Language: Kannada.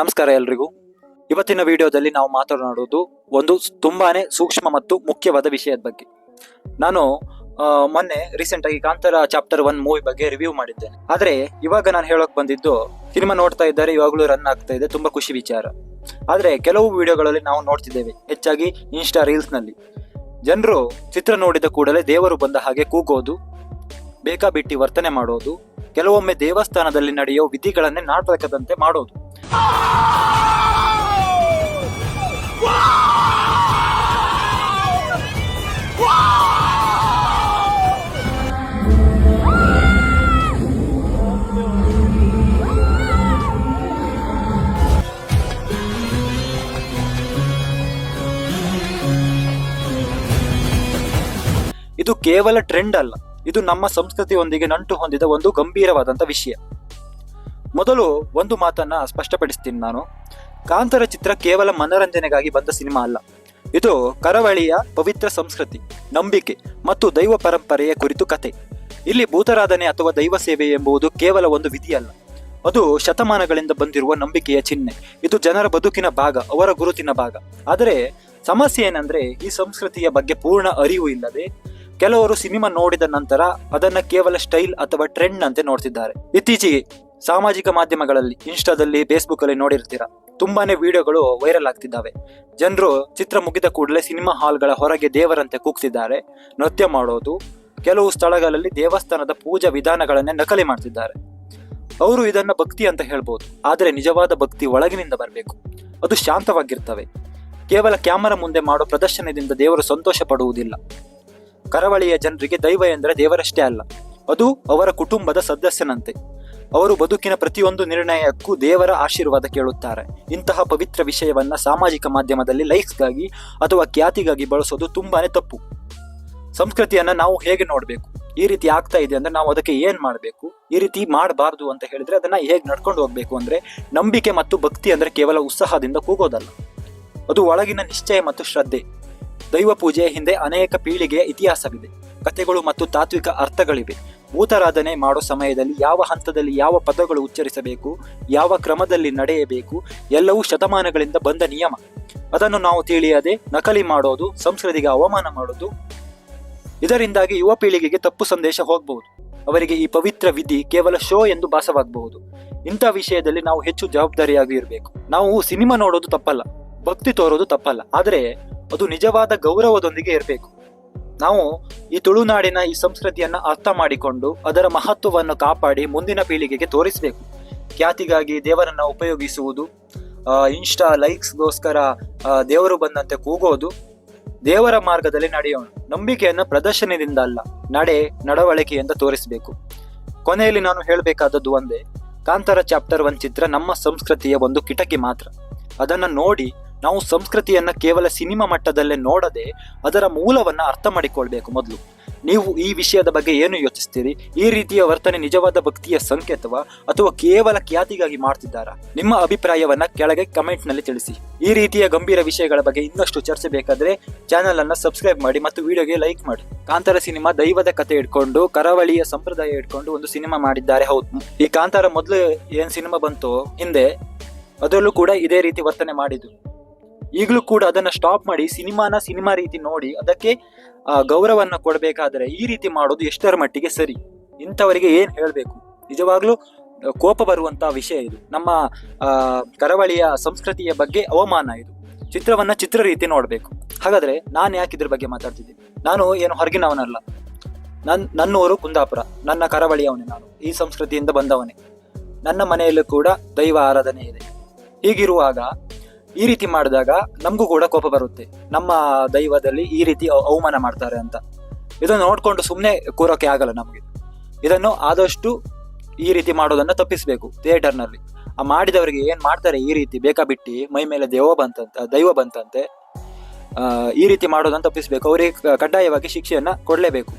ನಮಸ್ಕಾರ ಎಲ್ರಿಗೂ. ಇವತ್ತಿನ ವಿಡಿಯೋದಲ್ಲಿ ನಾವು ಮಾತನಾಡೋದು ಒಂದು ತುಂಬಾನೇ ಸೂಕ್ಷ್ಮ ಮತ್ತು ಮುಖ್ಯವಾದ ವಿಷಯದ ಬಗ್ಗೆ. ನಾನು ಮೊನ್ನೆ ರೀಸೆಂಟ್ ಆಗಿ ಕಾಂತಾರ ಚಾಪ್ಟರ್ ಒನ್ ಮೂವಿ ಬಗ್ಗೆ ರಿವ್ಯೂ ಮಾಡಿದ್ದೇನೆ. ಆದ್ರೆ, ಇವಾಗ ನಾನು ಹೇಳೋಕೆ ಬಂದಿದ್ದು ಸಿನಿಮಾ ನೋಡ್ತಾ ಇದ್ದಾರೆ, ಇವಾಗಲೂ ರನ್ ಆಗ್ತಾ ಇದೆ, ತುಂಬಾ ಖುಷಿ ವಿಚಾರ. ಆದ್ರೆ, ಕೆಲವು ವಿಡಿಯೋಗಳಲ್ಲಿ ನಾವು ನೋಡ್ತಿದ್ದೇವೆ, ಹೆಚ್ಚಾಗಿ ಇನ್ಸ್ಟಾ ರೀಲ್ಸ್ನಲ್ಲಿ ಜನರು ಚಿತ್ರ ನೋಡಿದ ಕೂಡಲೇ ದೇವರು ಬಂದ ಹಾಗೆ ಕೂಗೋದು, ಬೇಕಾಬಿಟ್ಟಿ ವರ್ತನೆ ಮಾಡೋದು, ಕೆಲವೊಮ್ಮೆ ದೇವಸ್ಥಾನದಲ್ಲಿ ನಡೆಯೋ ವಿಧಿಗಳನ್ನೇ ನಾಟಕದಂತೆ ಮಾಡೋದು. ಇದು ಕೇವಲ ಟ್ರೆಂಡ್ ಅಲ್ಲ. ಇದು ನಮ್ಮ ಸಂಸ್ಕೃತಿಯೊಂದಿಗೆ ನಂಟು ಹೊಂದಿದ ಒಂದು ಗಂಭೀರವಾದಂಥ ವಿಷಯ. ಮೊದಲು ಒಂದು ಮಾತನ್ನ ಸ್ಪಷ್ಟಪಡಿಸ್ತೀನಿ ನಾನು. ಕಾಂತರ ಚಿತ್ರ ಕೇವಲ ಮನರಂಜನೆಗಾಗಿ ಬಂದ ಸಿನಿಮಾ ಅಲ್ಲ. ಇದು ಕರಾವಳಿಯ ಪವಿತ್ರ ಸಂಸ್ಕೃತಿ, ನಂಬಿಕೆ ಮತ್ತು ದೈವ ಪರಂಪರೆಯ ಕುರಿತು ಕತೆ. ಇಲ್ಲಿ ಭೂತರಾಧನೆ ಅಥವಾ ದೈವ ಸೇವೆ ಎಂಬುದು ಕೇವಲ ಒಂದು ವಿಧಿಯಲ್ಲ ಅದು ಶತಮಾನಗಳಿಂದ ಬಂದಿರುವ ನಂಬಿಕೆಯ ಚಿಹ್ನೆ. ಇದು ಜನರ ಬದುಕಿನ ಭಾಗ, ಅವರ ಗುರುತಿನ ಭಾಗ. ಆದರೆ ಸಮಸ್ಯೆ ಏನಂದ್ರೆ ಈ ಸಂಸ್ಕೃತಿಯ ಬಗ್ಗೆ ಪೂರ್ಣ ಅರಿವು ಇಲ್ಲದೆ ಕೆಲವರು ಸಿನಿಮಾ ನೋಡಿದ ನಂತರ ಅದನ್ನ ಕೇವಲ ಸ್ಟೈಲ್ ಅಥವಾ ಟ್ರೆಂಡ್ ಅಂತೆ ನೋಡ್ತಿದ್ದಾರೆ. ಇತ್ತೀಚೆಗೆ ಸಾಮಾಜಿಕ ಮಾಧ್ಯಮಗಳಲ್ಲಿ, ಇನ್ಸ್ಟಾದಲ್ಲಿ ಫೇಸ್ಬುಕ್ ಅಲ್ಲಿ ನೋಡಿರ್ತೀರಾ. ತುಂಬಾನೇ ವಿಡಿಯೋಗಳು ವೈರಲ್ ಆಗ್ತಿದ್ದಾವೆ. ಜನರು ಚಿತ್ರ ಮುಗಿದ ಕೂಡಲೇ ಸಿನಿಮಾ ಹಾಲ್ಗಳ ಹೊರಗೆ ದೇವರಂತೆ ಕೂಗ್ತಿದ್ದಾರೆ. ನೃತ್ಯ ಮಾಡೋದು, ಕೆಲವು ಸ್ಥಳಗಳಲ್ಲಿ ದೇವಸ್ಥಾನದ ಪೂಜಾ ವಿಧಾನಗಳನ್ನೇ ನಕಲಿ ಮಾಡ್ತಿದ್ದಾರೆ. ಅವರು ಇದನ್ನ ಭಕ್ತಿ ಅಂತ ಹೇಳ್ಬೋದು. ಆದರೆ ನಿಜವಾದ ಭಕ್ತಿ ಒಳಗಿನಿಂದ ಬರಬೇಕು. ಅದು ಶಾಂತವಾಗಿರ್ತವೆ. ಕೇವಲ ಕ್ಯಾಮರಾ ಮುಂದೆ ಮಾಡೋ ಪ್ರದರ್ಶನದಿಂದ ದೇವರು ಸಂತೋಷ ಪಡುವುದಿಲ್ಲ. ಕರಾವಳಿಯ ಜನರಿಗೆ ದೈವ ಎಂದರೆ ದೇವರಷ್ಟೇ ಅಲ್ಲ. ಅದು ಅವರ ಕುಟುಂಬದ ಸದಸ್ಯನಂತೆ. ಅವರು ಬದುಕಿನ ಪ್ರತಿಯೊಂದು ನಿರ್ಣಯಕ್ಕೂ ದೇವರ ಆಶೀರ್ವಾದ ಕೇಳುತ್ತಾರೆ. ಇಂತಹ ಪವಿತ್ರ ವಿಷಯವನ್ನ ಸಾಮಾಜಿಕ ಮಾಧ್ಯಮದಲ್ಲಿ ಲೈಕ್ಸ್ಗಾಗಿ ಅಥವಾ ಖ್ಯಾತಿಗಾಗಿ ಬಳಸೋದು ತುಂಬಾನೇ ತಪ್ಪು. ಸಂಸ್ಕೃತಿಯನ್ನ ನಾವು ಹೇಗೆ ನೋಡಬೇಕು? ಈ ರೀತಿ ಆಗ್ತಾ ಇದೆ ಅಂದ್ರೆ ನಾವು ಅದಕ್ಕೆ ಏನು ಮಾಡಬೇಕು? ಈ ರೀತಿ ಮಾಡಬಾರ್ದು ಅಂತ ಹೇಳಿದ್ರೆ ಅದನ್ನ ಹೇಗೆ ನಡ್ಕೊಂಡು ಹೋಗ್ಬೇಕು ಅಂದ್ರೆ ನಂಬಿಕೆ ಮತ್ತು ಭಕ್ತಿ ಅಂದ್ರೆ ಕೇವಲ ಉತ್ಸಾಹದಿಂದ ಕೂಗೋದಲ್ಲ. ಅದು ಒಳಗಿನ ನಿಶ್ಚಯ ಮತ್ತು ಶ್ರದ್ಧೆ. ದೈವ ಪೂಜೆಯ ಹಿಂದೆ ಅನೇಕ ಪೀಳಿಗೆಯ ಇತಿಹಾಸವಿದೆ. ಕಥೆಗಳು ಮತ್ತು ತಾತ್ವಿಕ ಅರ್ಥಗಳಿವೆ. ಭೂತಾರಾಧನೆ ಮಾಡೋ ಸಮಯದಲ್ಲಿ ಯಾವ ಹಂತದಲ್ಲಿ ಯಾವ ಪದಗಳು ಉಚ್ಚರಿಸಬೇಕು, ಯಾವ ಕ್ರಮದಲ್ಲಿ ನಡೆಯಬೇಕು, ಎಲ್ಲವೂ ಶತಮಾನಗಳಿಂದ ಬಂದ ನಿಯಮ. ಅದನ್ನು ನಾವು ತಿಳಿಯದೆ ನಕಲಿ ಮಾಡೋದು ಸಂಸ್ಕೃತಿಗೆ ಅವಮಾನ ಮಾಡೋದು, ಇದರಿಂದಾಗಿ ಯುವ ಪೀಳಿಗೆಗೆ ತಪ್ಪು ಸಂದೇಶ ಹೋಗಬಹುದು. ಅವರಿಗೆ ಈ ಪವಿತ್ರ ವಿಧಿ ಕೇವಲ ಶೋ ಎಂದು ಭಾಸವಾಗಬಹುದು. ಇಂಥ ವಿಷಯದಲ್ಲಿ ನಾವು ಹೆಚ್ಚು ಜವಾಬ್ದಾರಿಯಾಗಿ ಇರಬೇಕು. ನಾವು ಸಿನಿಮಾ ನೋಡೋದು ತಪ್ಪಲ್ಲ, ಭಕ್ತಿ ತೋರೋದು ತಪ್ಪಲ್ಲ, ಆದರೆ ಅದು ನಿಜವಾದ ಗೌರವದೊಂದಿಗೆ ಇರಬೇಕು. ನಾವು ಈ ತುಳುನಾಡಿನ ಈ ಸಂಸ್ಕೃತಿಯನ್ನ ಅರ್ಥ ಮಾಡಿಕೊಂಡು ಅದರ ಮಹತ್ವವನ್ನು ಕಾಪಾಡಿ ಮುಂದಿನ ಪೀಳಿಗೆಗೆ ತೋರಿಸಬೇಕು. ಖ್ಯಾತಿಗಾಗಿ ದೇವರನ್ನ ಉಪಯೋಗಿಸುವುದು ಇನ್ಸ್ಟಾ ಲೈಕ್ಸ್ಗೋಸ್ಕರ ದೇವರು ಬಂದಂತೆ ಕೂಗೋದು, ದೇವರ ಮಾರ್ಗದಲ್ಲಿ ನಡೆಯೋಣ. ನಂಬಿಕೆಯನ್ನು ಪ್ರದರ್ಶನದಿಂದ ಅಲ್ಲ, ನಡೆ, ನಡವಳಿಕೆಯಿಂದ ತೋರಿಸಬೇಕು. ಕೊನೆಯಲ್ಲಿ ನಾನು ಹೇಳಬೇಕಾದದ್ದು ಒಂದೇ, ಕಾಂತರ ಚಾಪ್ಟರ್ ಒನ್ ಚಿತ್ರ ನಮ್ಮ ಸಂಸ್ಕೃತಿಯ ಒಂದು ಕಿಟಕಿ ಮಾತ್ರ. ಅದನ್ನು ನೋಡಿ ನಾವು ಸಂಸ್ಕೃತಿಯನ್ನ ಕೇವಲ ಸಿನಿಮಾ ಮಟ್ಟದಲ್ಲೇ ನೋಡದೆ ಅದರ ಮೂಲವನ್ನ ಅರ್ಥ ಮಾಡಿಕೊಳ್ಬೇಕು ಮೊದಲು. ನೀವು ಈ ವಿಷಯದ ಬಗ್ಗೆ ಏನು ಯೋಚಿಸ್ತೀರಿ? ಈ ರೀತಿಯ ವರ್ತನೆ ನಿಜವಾದ ಭಕ್ತಿಯ ಸಂಕೇತವ ಅಥವಾ ಕೇವಲ ಖ್ಯಾತಿಗಾಗಿ ಮಾಡ್ತಿದ್ದಾರಾ? ನಿಮ್ಮ ಅಭಿಪ್ರಾಯವನ್ನ ಕೆಳಗೆ ಕಮೆಂಟ್ನಲ್ಲಿ ತಿಳಿಸಿ. ಈ ರೀತಿಯ ಗಂಭೀರ ವಿಷಯಗಳ ಬಗ್ಗೆ ಇನ್ನಷ್ಟು ಚರ್ಚೆ ಬೇಕಾದ್ರೆ ಚಾನೆಲ್ ಅನ್ನ ಸಬ್ಸ್ಕ್ರೈಬ್ ಮಾಡಿ ಮತ್ತು ವಿಡಿಯೋಗೆ ಲೈಕ್ ಮಾಡಿ. ಕಾಂತಾರ ಸಿನಿಮಾ ದೈವದ ಕತೆ ಇಟ್ಕೊಂಡು ಕರಾವಳಿಯ ಸಂಪ್ರದಾಯ ಇಟ್ಕೊಂಡು ಒಂದು ಸಿನಿಮಾ ಮಾಡಿದ್ದಾರೆ, ಹೌದು. ಈ ಕಾಂತಾರ ಮೊದಲು ಏನ್ ಸಿನಿಮಾ ಬಂತು, ಹಿಂದೆ ಅದರಲ್ಲೂ ಕೂಡ ಇದೇ ರೀತಿ ವರ್ತನೆ ಮಾಡಿದ್ದು ಈಗಲೂ ಕೂಡ ಅದನ್ನ ಸ್ಟಾಪ್ ಮಾಡಿ ಸಿನಿಮಾನ ಸಿನಿಮಾ ರೀತಿ ನೋಡಿ ಅದಕ್ಕೆ ಗೌರವವನ್ನು ಕೊಡಬೇಕಾದ್ರೆ ಈ ರೀತಿ ಮಾಡೋದು ಎಷ್ಟರ ಮಟ್ಟಿಗೆ ಸರಿ? ಇಂಥವರಿಗೆ ಏನು ಹೇಳಬೇಕು? ನಿಜವಾಗ್ಲೂ ಕೋಪ ಬರುವಂತಹ ವಿಷಯ ಇದು. ನಮ್ಮ ಕರಾವಳಿಯ ಸಂಸ್ಕೃತಿಯ ಬಗ್ಗೆ ಅವಮಾನ ಇದು. ಚಿತ್ರವನ್ನ ಚಿತ್ರ ರೀತಿ ನೋಡಬೇಕು. ಹಾಗಾದ್ರೆ ನಾನು ಯಾಕೆ ಇದ್ರ ಬಗ್ಗೆ ಮಾತಾಡ್ತಿದ್ದೀನಿ? ನಾನು ಏನು ಹೊರಗಿನವನಲ್ಲ. ನನ್, ನನ್ನೂರು ಕುಂದಾಪುರ. ನನ್ನ ಕರಾವಳಿಯವನೇ ನಾನು. ಈ ಸಂಸ್ಕೃತಿಯಿಂದ ಬಂದವನೇ. ನನ್ನ ಮನೆಯಲ್ಲೂ ಕೂಡ ದೈವ ಆರಾಧನೆ ಇದೆ. ಹೀಗಿರುವಾಗ ಈ ರೀತಿ ಮಾಡಿದಾಗ ನಮಗೂ ಕೂಡ ಕೋಪ ಬರುತ್ತೆ. ನಮ್ಮ ದೈವದಲ್ಲಿ ಈ ರೀತಿ ಅವ- ಅವಮಾನ ಮಾಡ್ತಾರೆ ಅಂತ. ಇದನ್ನು ನೋಡ್ಕೊಂಡು ಸುಮ್ಮನೆ ಕೂರೋಕೆ ಆಗಲ್ಲ ನಮಗೆ. ಇದನ್ನು ಆದಷ್ಟು ಈ ರೀತಿ ಮಾಡೋದನ್ನು ತಪ್ಪಿಸಬೇಕು ಥಿಯೇಟರ್ನಲ್ಲಿ. ಆ ಮಾಡಿದವರಿಗೆ ಏನು ಮಾಡ್ತಾರೆ? ಈ ರೀತಿ ಬೇಕಾಬಿಟ್ಟಿ ಮೈ ಮೇಲೆ ದೇವ ಬಂತಂತ ದೈವ ಬಂತಂತೆ ಈ ರೀತಿ ಮಾಡೋದನ್ನು ತಪ್ಪಿಸಬೇಕು. ಅವರಿಗೆ ಕಡ್ಡಾಯವಾಗಿ ಶಿಕ್ಷೆಯನ್ನು ಕೊಡಲೇಬೇಕು.